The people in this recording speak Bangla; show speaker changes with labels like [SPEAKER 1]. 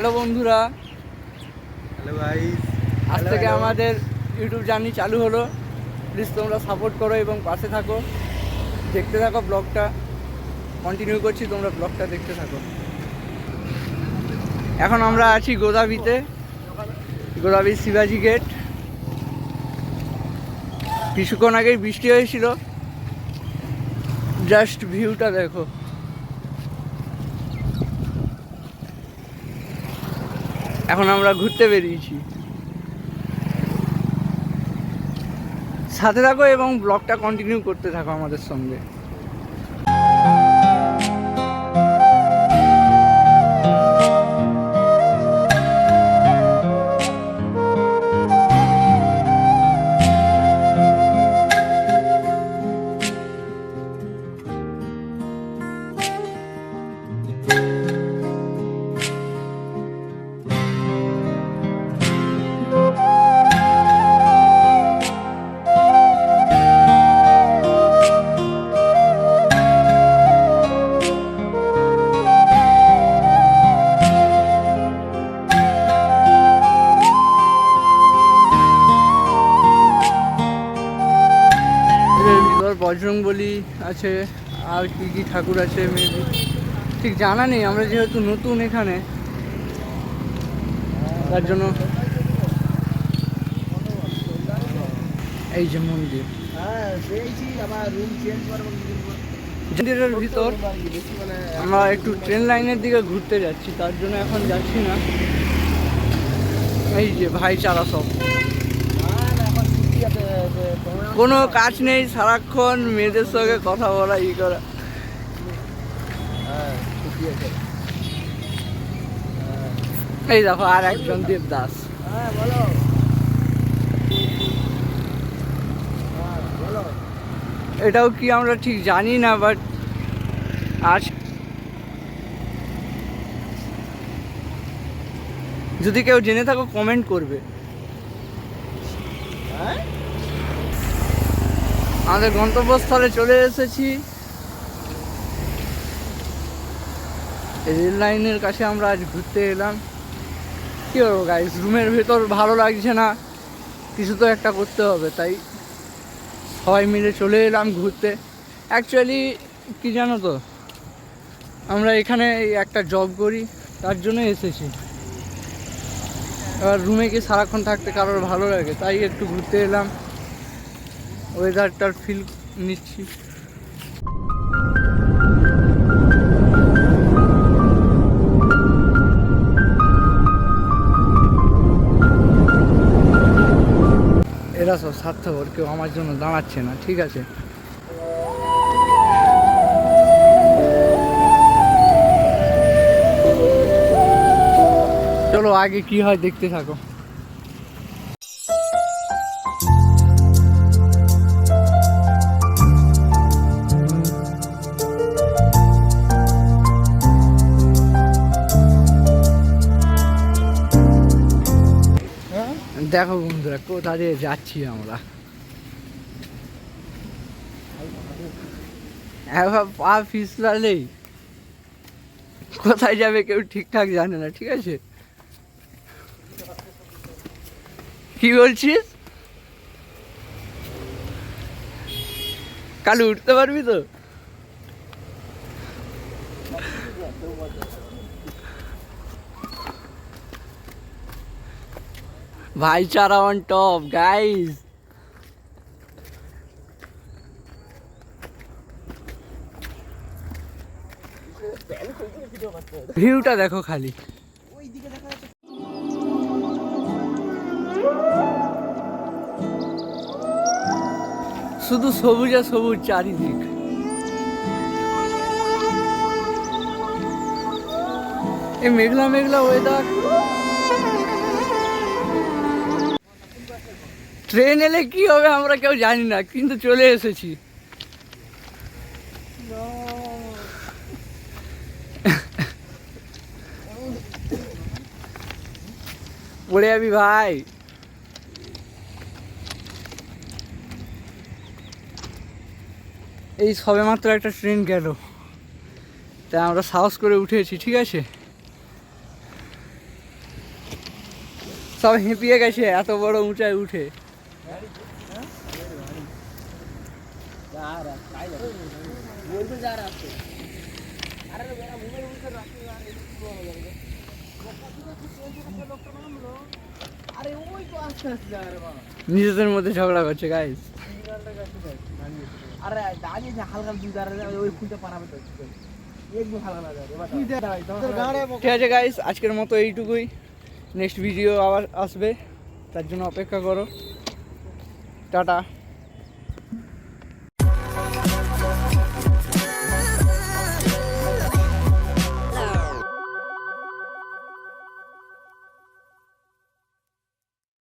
[SPEAKER 1] হ্যালো বন্ধুরা।
[SPEAKER 2] হ্যালো ভাই
[SPEAKER 1] আজ থেকে আমাদের ইউটিউব জার্নি চালু হলো। প্লিজ তোমরা সাপোর্ট করো এবং পাশে থাকো। দেখতে থাকো ব্লগটা কন্টিনিউ করছি তোমরা ব্লগটা দেখতে থাকো। এখন আমরা আছি গোদাবিতে। গোদাবি শিবাজি গেট কিছুক্ষণ আগেই বৃষ্টি হয়েছিল। জাস্ট ভিউটা দেখো। এখন আমরা ঘুরতে বেরিয়েছি। সাথে থাকো এবং ব্লগটা কন্টিনিউ করতে থাকো আমাদের সঙ্গে। বজরংবলী আছে আর কি কি ঠাকুর আছে মেবি ঠিক জানা নেই আমরা যেহেতু নতুন এখানে তার জন্য এই যে মন্দির।
[SPEAKER 2] হ্যাঁ
[SPEAKER 1] মন্দিরের ভিতর
[SPEAKER 2] মানে
[SPEAKER 1] আমরা একটু ট্রেন লাইনের দিকে ঘুরতে যাচ্ছি তার জন্য এখন যাচ্ছি না। এই যে ভাইচারা সব
[SPEAKER 2] আর এখন ছুটি আছে যে তোমরা
[SPEAKER 1] কোনো কাজ নেই সারাক্ষণ মেয়েদের সঙ্গে কথা বলা ই করা।
[SPEAKER 2] হ্যাঁ
[SPEAKER 1] এই দেখো আর একজন দেবদাস।
[SPEAKER 2] হ্যাঁ হ্যাঁ
[SPEAKER 1] এটাও কি আমরা ঠিক জানি না বাট আজ যদি কেউ জেনে থাকো কমেন্ট করবে।
[SPEAKER 2] হ্যাঁ?
[SPEAKER 1] আমাদের গন্তব্যস্থলে চলে এসেছি। রেল লাইনের কাছে আমরা আজ ঘুরতে এলাম। কী করব গাইস রুমের ভেতর ভালো লাগছে না। কিছু তো একটা করতে হবে, তাই সবাই মিলে চলে এলাম ঘুরতে। অ্যাকচুয়ালি কি জানো তো? আমরা এখানে একটা জব করি, তার জন্য এসেছি। এবার রুমে গিয়ে সারাক্ষণ থাকতে কারোর ভালো লাগে, তাই একটু ঘুরতে এলাম। ওয়েদারটার ফিল নিচ্ছি। এরা সব স্বার্থপর, কেউ আমার জন্য দাঁড়াচ্ছে না, ঠিক আছে? চলো, আগে কি হয় দেখতে থাকো। দেখো বন্ধুরা, কোথা দিয়ে যাচ্ছি আমরা? পা পিছলালেই কোথায় যাবে কেউ ঠিকঠাক জানে না, ঠিক আছে? কি বলছিস? কাল উঠতে পারবি তো? ভাইচারা অন টপ গাইস ভিউটা দেখো খালি। শুধু সবুজ সবুজ চারিদিক। এই মেঘলা মেঘলা ওয়েদার ট্রেন এলে কি হবে আমরা কেউ জানি না, কিন্তু চলে এসেছি। পড়ে যাবি ভাই। এই সবেমাত্র একটা ট্রেন গেল। তাই আমরা সাহস করে উঠেছি, ঠিক আছে? সব হেঁপিয়ে গেছে, এত বড় উঁচায় উঠে। নিজেদের মধ্যে ঝগড়া করছে গাইস
[SPEAKER 2] আরে দাঁড়িয়ে যে হালকা দুই দাঁড়ালে ওই ফুলটা পারাবে তো
[SPEAKER 1] ঠিক আছে গাইস আজকের মতো এইটুকুই। নেক্সট ভিডিও আবার আসবে, তার জন্য অপেক্ষা করো। ടാറ്റ.